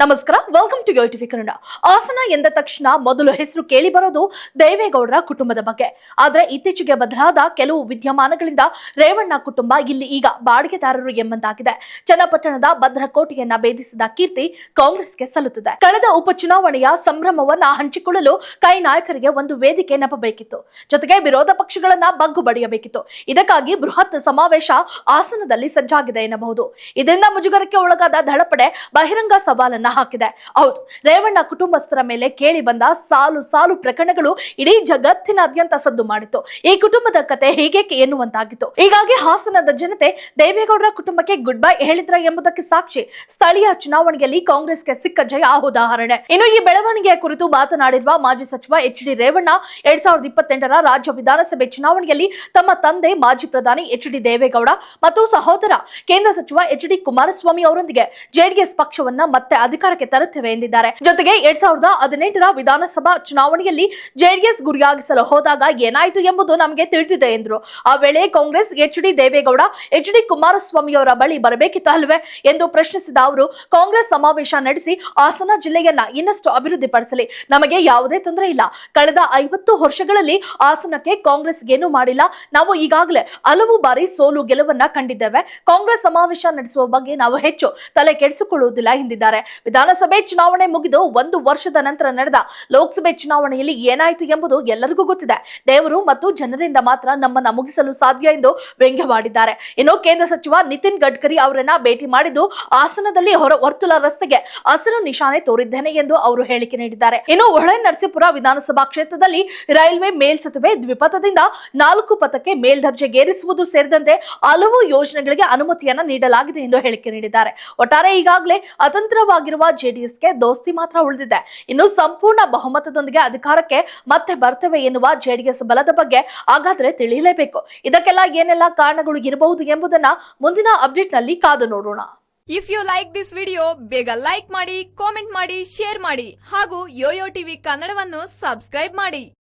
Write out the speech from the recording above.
ನಮಸ್ಕಾರ welcome to TV Kannada. ಆಸನ ಎಂದ ತಕ್ಷಣ ಮೊದಲು ಹೆಸರು ಕೇಳಿ ಬರೋದು ದೇವೇಗೌಡರ ಕುಟುಂಬದ ಬಗ್ಗೆ. ಆದ್ರೆ ಇತ್ತೀಚೆಗೆ ಬದಲಾದ ಕೆಲವು ವಿದ್ಯಮಾನಗಳಿಂದ ರೇವಣ್ಣ ಕುಟುಂಬ ಇಲ್ಲಿ ಈಗ ಬಾಡಿಗೆದಾರರು ಎಂಬಂತಾಗಿದೆ. ಚನ್ನಪಟ್ಟಣದ ಭದ್ರಕೋಟೆಯನ್ನ ಭೇದಿಸಿದ ಕೀರ್ತಿ ಕಾಂಗ್ರೆಸ್ಗೆ ಸಲ್ಲುತ್ತದೆ. ಕಳೆದ ಉಪಚುನಾವಣೆಯ ಸಂಭ್ರಮವನ್ನ ಹಂಚಿಕೊಳ್ಳಲು ಕೈ ನಾಯಕರಿಗೆ ಒಂದು ವೇದಿಕೆ ನೆಪಬೇಕಿತ್ತು. ಜೊತೆಗೆ ವಿರೋಧ ಪಕ್ಷಗಳನ್ನ ಬಗ್ಗು ಬಡಿಯಬೇಕಿತ್ತು. ಇದಕ್ಕಾಗಿ ಬೃಹತ್ ಸಮಾವೇಶ ಆಸನದಲ್ಲಿ ಸಜ್ಜಾಗಿದೆ ಎನ್ನಬಹುದು. ಇದರಿಂದ ಮುಜುಗರಕ್ಕೆ ಒಳಗಾದ ದಳಪಡೆ ಬಹಿರಂಗ ಸವಾಲನ್ನ ಹಾಕಿದೆ. ಹೌದು. ರೇವಣ್ಣ ಕುಟುಂಬಸ್ಥರ ಮೇಲೆ ಕೇಳಿ ಬಂದ ಸಾಲು ಸಾಲು ಪ್ರಕರಣಗಳು ಇಡೀ ಜಗತ್ತಿನಾದ್ಯಂತ ಸದ್ದು ಮಾಡಿತ್ತು. ಈ ಕುಟುಂಬದ ಕತೆ ಹೀಗೇಕೆ ಎನ್ನುವಂತಾಗಿತ್ತು. ಹೀಗಾಗಿ ಹಾಸನದ ಜನತೆ ದೇವೇಗೌಡರ ಕುಟುಂಬಕ್ಕೆ ಗುಡ್ ಬೈ ಹೇಳಿದ್ರ ಎಂಬುದಕ್ಕೆ ಸಾಕ್ಷಿ. ಸ್ಥಳೀಯ ಚುನಾವಣೆಯಲ್ಲಿ ಕಾಂಗ್ರೆಸ್ಗೆ ಸಿಕ್ಕ ಜಯ ಉದಾಹರಣೆ. ಇನ್ನು ಈ ಬೆಳವಣಿಗೆಯ ಕುರಿತು ಮಾತನಾಡಿರುವ ಮಾಜಿ ಸಚಿವ ಎಚ್ ಡಿ ರೇವಣ್ಣ, ಎರಡ್ ಸಾವಿರದ ಇಪ್ಪತ್ತೆಂಟರ ರಾಜ್ಯ ವಿಧಾನಸಭೆ ಚುನಾವಣೆಯಲ್ಲಿ ತಮ್ಮ ತಂದೆ ಮಾಜಿ ಪ್ರಧಾನಿ ಎಚ್ ಡಿ ದೇವೇಗೌಡ ಮತ್ತು ಸಹೋದರ ಕೇಂದ್ರ ಸಚಿವ ಎಚ್ ಡಿ ಕುಮಾರಸ್ವಾಮಿ ಅವರೊಂದಿಗೆ ಜೆಡಿಎಸ್ ಪಕ್ಷವನ್ನ ಮತ್ತೆ ಅಧಿಕಾರಕ್ಕೆ ತರುತ್ತೇವೆ ಎಂದಿದ್ದಾರೆ. ಜೊತೆಗೆ ಎರಡ್ ಸಾವಿರದ ಹದಿನೆಂಟರ ವಿಧಾನಸಭಾ ಚುನಾವಣೆಯಲ್ಲಿ ಜೆಡಿಎಸ್ ಗುರಿಯಾಗಿಸಲು ಹೋದಾಗ ಏನಾಯಿತು ಎಂಬುದು ನಮಗೆ ತಿಳಿದಿದೆ ಎಂದರು. ಆ ವೇಳೆ Congress H D Deve Gowda, H D Kumaraswamy ಅವರ ಬಳಿ ಬರಬೇಕಿತ್ತು ಅಲ್ವೇ ಎಂದು ಪ್ರಶ್ನಿಸಿದ ಅವರು, ಕಾಂಗ್ರೆಸ್ ಸಮಾವೇಶ ನಡೆಸಿ ಹಾಸನ ಜಿಲ್ಲೆಯನ್ನ ಇನ್ನಷ್ಟು ಅಭಿವೃದ್ಧಿಪಡಿಸಲಿ. ನಮಗೆ ಯಾವುದೇ ತೊಂದರೆ ಇಲ್ಲ. ಕಳೆದ ಐವತ್ತು ವರ್ಷಗಳಲ್ಲಿ ಹಾಸನಕ್ಕೆ ಕಾಂಗ್ರೆಸ್ ಏನು ಮಾಡಿಲ್ಲ. ನಾವು ಈಗಾಗಲೇ ಹಲವು ಬಾರಿ ಸೋಲು ಗೆಲುವನ್ನ ಕಂಡಿದ್ದೇವೆ. ಕಾಂಗ್ರೆಸ್ ಸಮಾವೇಶ ನಡೆಸುವ ಬಗ್ಗೆ ನಾವು ಹೆಚ್ಚು ತಲೆ ಕೆಡಿಸಿಕೊಳ್ಳುವುದಿಲ್ಲ ಎಂದಿದ್ದಾರೆ. ವಿಧಾನಸಭೆ ಚುನಾವಣೆ ಮುಗಿದು ಒಂದು ವರ್ಷದ ನಂತರ ನಡೆದ ಲೋಕಸಭೆ ಚುನಾವಣೆಯಲ್ಲಿ ಏನಾಯಿತು ಎಂಬುದು ಎಲ್ಲರಿಗೂ ಗೊತ್ತಿದೆ. ದೇವರು ಮತ್ತು ಜನರಿಂದ ಮಾತ್ರ ನಮ್ಮನ್ನ ಮುಗಿಸಲು ಸಾಧ್ಯ ಎಂದು ವ್ಯಂಗ್ಯವಾಡಿದ್ದಾರೆ ಇನ್ನು ಕೇಂದ್ರ ಸಚಿವ ನಿತಿನ್ ಗಡ್ಕರಿ ಅವರನ್ನ ಭೇಟಿ ಮಾಡಿದ್ದು ಹಾಸನದಲ್ಲಿ ಹೊರ ವರ್ತುಲ ರಸ್ತೆಗೆ ಹಸಿರು ನಿಶಾನೆ ತೋರಿದ್ದೇನೆ ಎಂದು ಅವರು ಹೇಳಿಕೆ ನೀಡಿದ್ದಾರೆ. ಇನ್ನು ಹೊಳೆ ನರಸೀಪುರ ವಿಧಾನಸಭಾ ಕ್ಷೇತ್ರದಲ್ಲಿ ರೈಲ್ವೆ ಮೇಲ್ಸೇತುವೆ ದ್ವಿಪಥದಿಂದ ನಾಲ್ಕು ಪಥಕ್ಕೆ ಮೇಲ್ದರ್ಜೆಗೇರಿಸುವುದು ಸೇರಿದಂತೆ ಹಲವು ಯೋಜನೆಗಳಿಗೆ ಅನುಮತಿಯನ್ನ ನೀಡಲಾಗಿದೆ ಎಂದು ಹೇಳಿಕೆ ನೀಡಿದ್ದಾರೆ. ಒಟ್ಟಾರೆ ಈಗಾಗಲೇ ಅತಂತ್ರವಾಗಿರುವ ಜೆಡಿಎಸ್ಗೆ ದೋಸ್ತಿ ಮಾತ್ರ ಉಳಿದಿದೆ. ಇನ್ನು ಸಂಪೂರ್ಣ ಬಹುಮತದೊಂದಿಗೆ ಅಧಿಕಾರಕ್ಕೆ ಮತ್ತೆ ಬರ್ತವೆ ಎನ್ನುವ ಜೆಡಿಎಸ್ ಬಲದ ಬಗ್ಗೆ ಹಾಗಾದ್ರೆ ತಿಳಿಯಲೇಬೇಕು. ಇದಕ್ಕೆಲ್ಲ ಏನೆಲ್ಲ ಕಾರಣಗಳು ಇರಬಹುದು ಎಂಬುದನ್ನ ಮುಂದಿನ ಅಪ್ಡೇಟ್ನಲ್ಲಿ ಕಾದು ನೋಡೋಣ. If you like this video ಬೇಗ ಲೈಕ್ ಮಾಡಿ ಕಾಮೆಂಟ್ ಮಾಡಿ ಶೇರ್ ಮಾಡಿ ಹಾಗೂ ಯೋಯೋ ಟಿವಿ ಕನ್ನಡವನ್ನು ಸಬ್ಸ್ಕ್ರೈಬ್ ಮಾಡಿ.